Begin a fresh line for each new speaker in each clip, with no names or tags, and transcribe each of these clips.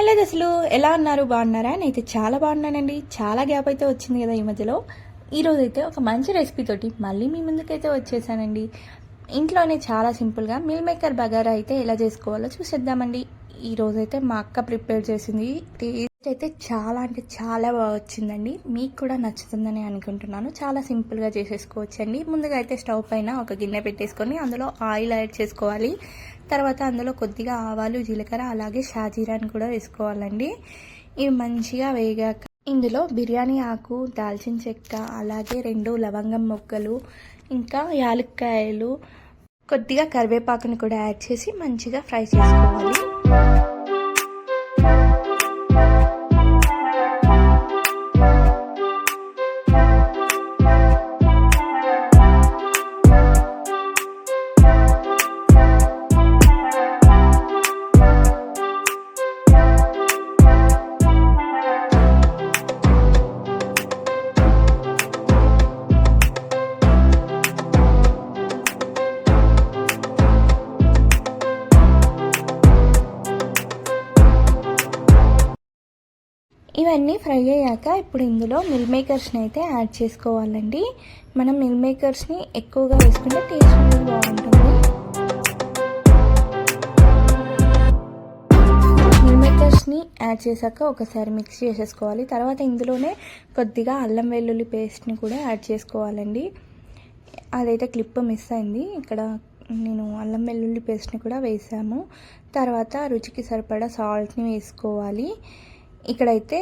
Hello దశలు ఎలా ఉన్నారు బాగున్నారా? నేనైతే చాలా బాగున్నానండి. చాలా గ్యాప్ అయితే వచ్చింది కదా ఈ మధ్యలో. ఈరోజు అయితే ఒక మంచి రెసిపీతోటి మళ్ళీ మీ ముందుకైతే వచ్చేసానండి. ఇంట్లోనే చాలా సింపుల్గా మిల్ మేకర్ బగారా అయితే ఎలా చేసుకోవాలో చూసేద్దామండి. ఈరోజైతే మా అక్క ప్రిపేర్ చేసింది. టేస్ట్ అయితే చాలా అంటే చాలా బాగా వచ్చిందండి. మీకు కూడా నచ్చుతుందని అనుకుంటున్నాను. చాలా సింపుల్గా చేసేసుకోవచ్చండి. ముందుగా అయితే స్టవ్ పైన ఒక గిన్నె పెట్టేసుకొని అందులో ఆయిల్ యాడ్ చేసుకోవాలి. తర్వాత అందులో కొద్దిగా ఆవాలు జీలకర్ర అలాగే షాజీరాని కూడా వేసుకోవాలండి. ఇవి మంచిగా వేగాక ఇందులో బిర్యానీ ఆకు దాల్చిన చెక్క అలాగే రెండు లవంగం మొక్కలు ఇంకా యాలక్కాయలు కొద్దిగా కరివేపాకుని కూడా యాడ్ చేసి మంచిగా ఫ్రై చేసుకోవాలి. ఇవన్నీ ఫ్రై అయ్యాక ఇప్పుడు ఇందులో మిల్ మేకర్స్ని అయితే యాడ్ చేసుకోవాలండి. మనం మిల్ మేకర్స్ని ఎక్కువగా వేసుకుంటే టేస్ట్ అనేది బాగుంటుంది. మిల్ మేకర్స్ని యాడ్ చేశాక ఒకసారి మిక్స్ చేసేసుకోవాలి. తర్వాత ఇందులోనే కొద్దిగా అల్లం వెల్లుల్లి పేస్ట్ని కూడా యాడ్ చేసుకోవాలండి. అదైతే క్లిప్ మిస్ అయింది. ఇక్కడ నేను అల్లం వెల్లుల్లి పేస్ట్ని కూడా వేసాము. తర్వాత రుచికి సరిపడా సాల్ట్ని వేసుకోవాలి. ఇక్కడైతే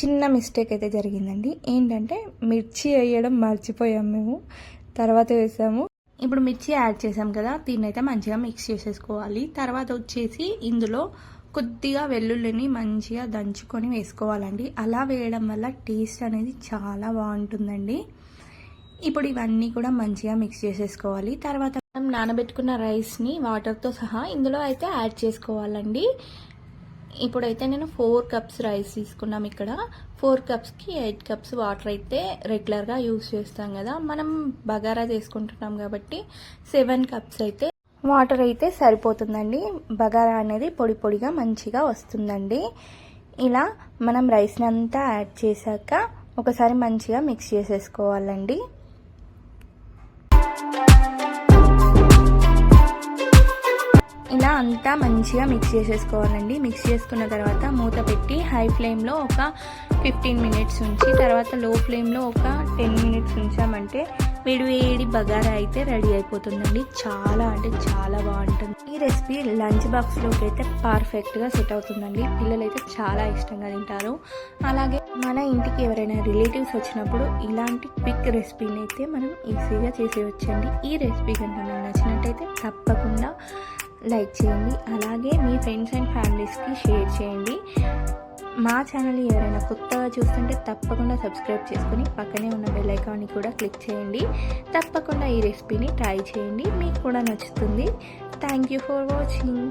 చిన్న మిస్టేక్ అయితే జరిగిందండి. ఏంటంటే మిర్చి వేయడం మర్చిపోయాం మేము. తర్వాత వేసాము. ఇప్పుడు మిర్చి యాడ్ చేసాం కదా దీన్ని అయితే మంచిగా మిక్స్ చేసేసుకోవాలి. తర్వాత వచ్చేసి ఇందులో కొద్దిగా వెల్లుల్లిని మంచిగా దంచుకొని వేసుకోవాలండి. అలా వేయడం వల్ల టేస్ట్ అనేది చాలా బాగుంటుందండి. ఇప్పుడు ఇవన్నీ కూడా మంచిగా మిక్స్ చేసేసుకోవాలి. తర్వాత మనం నానబెట్టుకున్న రైస్ని వాటర్తో సహా ఇందులో అయితే యాడ్ చేసుకోవాలండి. ఇప్పుడైతే నేను ఫోర్ కప్స్ రైస్ తీసుకున్నాం ఇక్కడ. ఫోర్ కప్స్కి ఎయిట్ కప్స్ వాటర్ అయితే రెగ్యులర్గా యూస్ చేస్తాం కదా. మనం బగారా చేసుకుంటున్నాం కాబట్టి సెవెన్ కప్స్ అయితే వాటర్ అయితే సరిపోతుందండి. బగారా అనేది పొడి పొడిగా మంచిగా వస్తుందండి. ఇలా మనం రైస్ని అంతా యాడ్ చేశాక ఒకసారి మంచిగా మిక్స్ చేసేసుకోవాలండి. అంతా మంచిగా మిక్స్ చేసేసుకోవాలండి. మిక్స్ చేసుకున్న తర్వాత మూత పెట్టి హై ఫ్లేమ్లో ఒక ఫిఫ్టీన్ మినిట్స్ ఉంచి తర్వాత లో ఫ్లేమ్లో ఒక టెన్ మినిట్స్ ఉంచామంటే వేడివేడి బగారా అయితే రెడీ అయిపోతుందండి. చాలా అంటే చాలా బాగుంటుంది. ఈ రెసిపీ లంచ్ బాక్స్లోకి అయితే పర్ఫెక్ట్గా సెట్ అవుతుందండి. పిల్లలు అయితే చాలా ఇష్టంగా తింటారు. అలాగే మన ఇంటికి ఎవరైనా రిలేటివ్స్ వచ్చినప్పుడు ఇలాంటి క్విక్ రెసిపీని అయితే మనం ఈజీగా చేసేయచ్చండి. ఈ రెసిపీ కనుక మీకు నచ్చినట్టయితే తప్పకుండా లైక్ చేయండి. అలాగే మీ ఫ్రెండ్స్ అండ్ ఫ్యామిలీస్కి షేర్ చేయండి. మా ఛానల్ ఎవరైనా కొత్తగా చూస్తుంటే తప్పకుండా సబ్స్క్రైబ్ చేసుకుని పక్కనే ఉన్న బెల్ ఐకాన్ని కూడా క్లిక్ చేయండి. తప్పకుండా ఈ రెసిపీని ట్రై చేయండి. మీకు కూడా నచ్చుతుంది. Thank you for watching